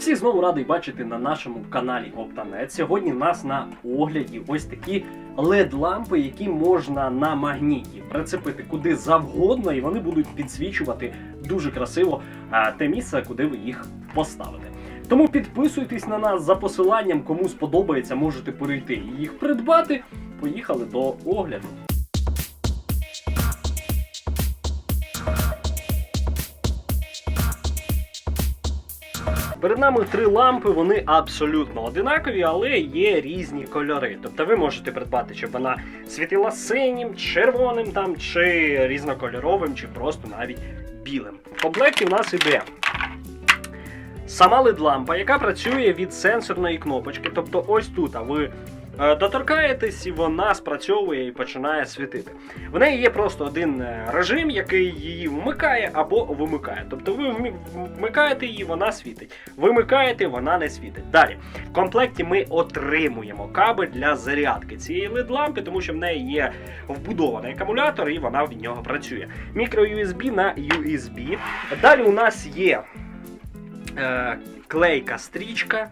Всіх знову радий бачити на нашому каналі Оптанет. Сьогодні нас на огляді ось такі LED-лампи, які можна на магніті прицепити куди завгодно, і вони будуть підсвічувати дуже красиво те місце, куди ви їх поставите. Тому підписуйтесь на нас за посиланням, кому сподобається, можете перейти і їх придбати. Поїхали до огляду. Перед нами три лампи, вони абсолютно одинакові, але є різні кольори. Тобто ви можете придбати, щоб вона світила синім, червоним там, чи різнокольоровим, чи просто навіть білим. В комплекті в нас іде сама LED-лампа, яка працює від сенсорної кнопочки. Тобто ось тут а ви доторкаєтесь, і вона спрацьовує і починає світити. В неї є просто один е, режим, який її вмикає або вимикає. Тобто ви вмикаєте її, вона світить. Вимикаєте, вона не світить. Далі в комплекті ми отримуємо кабель для зарядки цієї LED-лампи, тому що в неї є вбудований акумулятор і вона від нього працює. Мікро USB на USB. Далі у нас є е, клейка стрічка,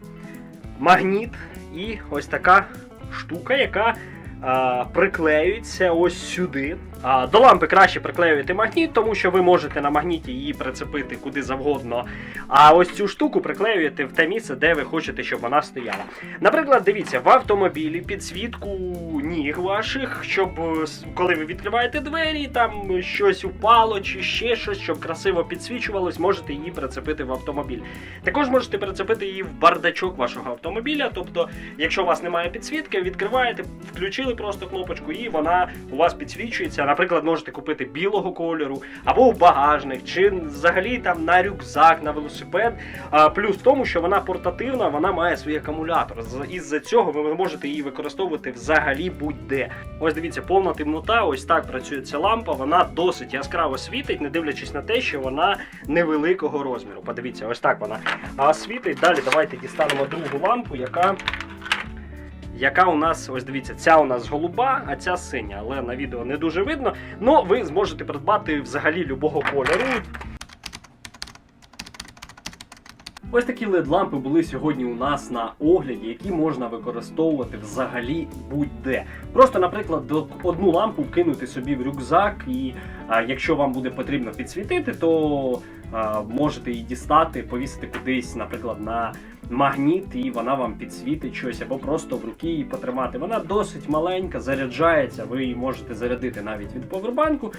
магніт і ось така штука, яка е, приклеюється ось сюди. А, до лампи краще приклеювати магніт, тому що ви можете на магніті її прицепити куди завгодно. А ось цю штуку приклеюєте в те місце, де ви хочете, щоб вона стояла. Наприклад, дивіться, в автомобілі підсвітку ніг ваших, щоб е, коли ви відкриваєте двері, там щось упало чи ще щось, щоб красиво підсвічувалось, можете її прицепити в автомобіль. Також можете прицепити її в бардачок вашого автомобіля. Тобто, якщо у вас немає підсвітки, відкриваєте, включили просто кнопочку, і вона у вас підсвічується. Наприклад, можете купити білого кольору або в багажник, чи взагалі там на рюкзак, на велосипед. А, плюс в тому, що вона портативна, вона має свій акумулятор. Із-за цього ви можете її використовувати взагалі будь-де. Ось дивіться, повна темнота, ось так працює ця лампа. Вона досить яскраво світить, не дивлячись на те, що вона невеликого розміру. Подивіться, ось так вона світить. Далі давайте дістанемо другу лампу, яка. Яка у нас, ось дивіться, ця у нас голуба, а ця синя, але на відео не дуже видно. Ну, ви зможете придбати взагалі любого кольору. Ось такі LED-лампи були сьогодні у нас на огляді, які можна використовувати взагалі будь-де. Просто, наприклад, одну лампу вкинути собі в рюкзак, і а, якщо вам буде потрібно підсвітити, то а, можете її дістати, повісити кудись, наприклад, на магніт, і вона вам підсвітить щось, або просто в руки її потримати. Вона досить маленька, заряджається, ви її можете зарядити навіть від повербанку.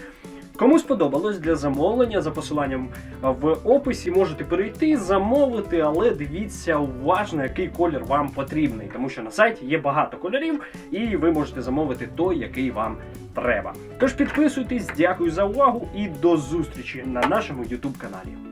Кому сподобалось для замовлення за посиланням в описі можете перейти, замовити, але дивіться уважно, який колір вам потрібний, тому що на сайті є багато кольорів, і ви можете замовити той, який вам треба. Тож підписуйтесь, дякую за увагу і до зустрічі на нашому YouTube каналі.